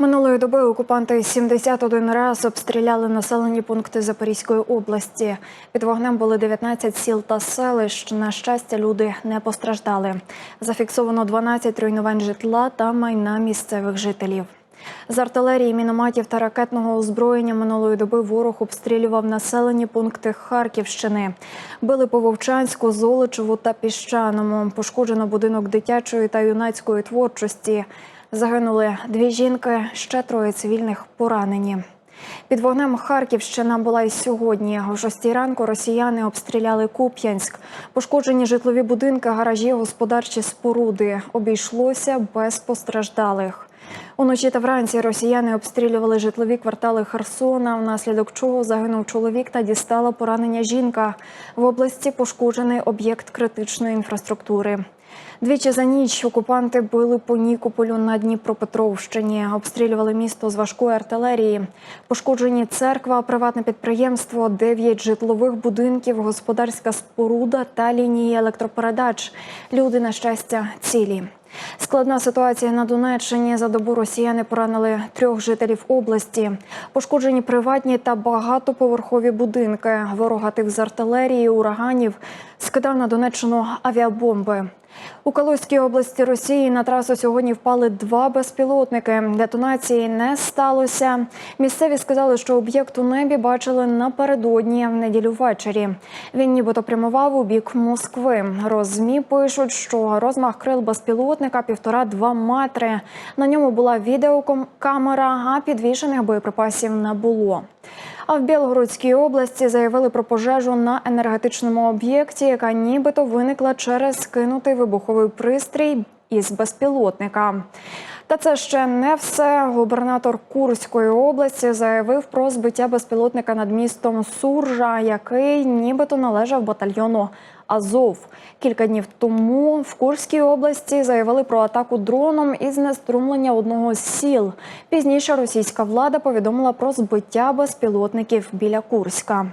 Минулої доби окупанти 71 раз обстріляли населені пункти Запорізької області. Під вогнем були 19 сіл та селищ. На щастя, люди не постраждали. Зафіксовано 12 руйнувань житла та майна місцевих жителів. З артилерії, мінометів та ракетного озброєння минулої доби ворог обстрілював населені пункти Харківщини. Били по Вовчанську, Золочеву та Піщаному. Пошкоджено будинок дитячої та юнацької творчості. Загинули дві жінки, ще троє цивільних поранені. Під вогнем Харківщина була і сьогодні. О 6 ранку росіяни обстріляли Куп'янськ. Пошкоджені житлові будинки, гаражі, господарчі споруди. Обійшлося без постраждалих. Уночі та вранці росіяни обстрілювали житлові квартали Херсона, внаслідок чого загинув чоловік та дістала поранення жінка. В області пошкоджений об'єкт критичної інфраструктури. Двічі за ніч окупанти били по Нікополю на Дніпропетровщині, обстрілювали місто з важкої артилерії. Пошкоджені церква, приватне підприємство, дев'ять житлових будинків, господарська споруда та лінії електропередач. Люди, на щастя, цілі. Складна ситуація на Донеччині. За добу росіяни поранили трьох жителів області. Пошкоджені приватні та багатоповерхові будинки. Ворог гатив з артилерії, ураганів, скидав на Донеччину авіабомби. У Калузькій області Росії на трасу сьогодні впали два безпілотники. Детонації не сталося. Місцеві сказали, що об'єкт у небі бачили напередодні в неділю ввечері. Він нібито прямував у бік Москви. Розмі пишуть, що розмах крил безпілотника півтора-два метри. На ньому була відеокамера, а підвішених боєприпасів не було. А в Білгородській області заявили про пожежу на енергетичному об'єкті, яка нібито виникла через кинутий вибуховий пристрій із безпілотника. Та це ще не все. Губернатор Курської області заявив про збиття безпілотника над містом Суржа, який нібито належав батальйону Азов. Кілька днів тому в Курській області заявили про атаку дроном і знеструмлення одного з сіл. Пізніше російська влада повідомила про збиття безпілотників біля Курська.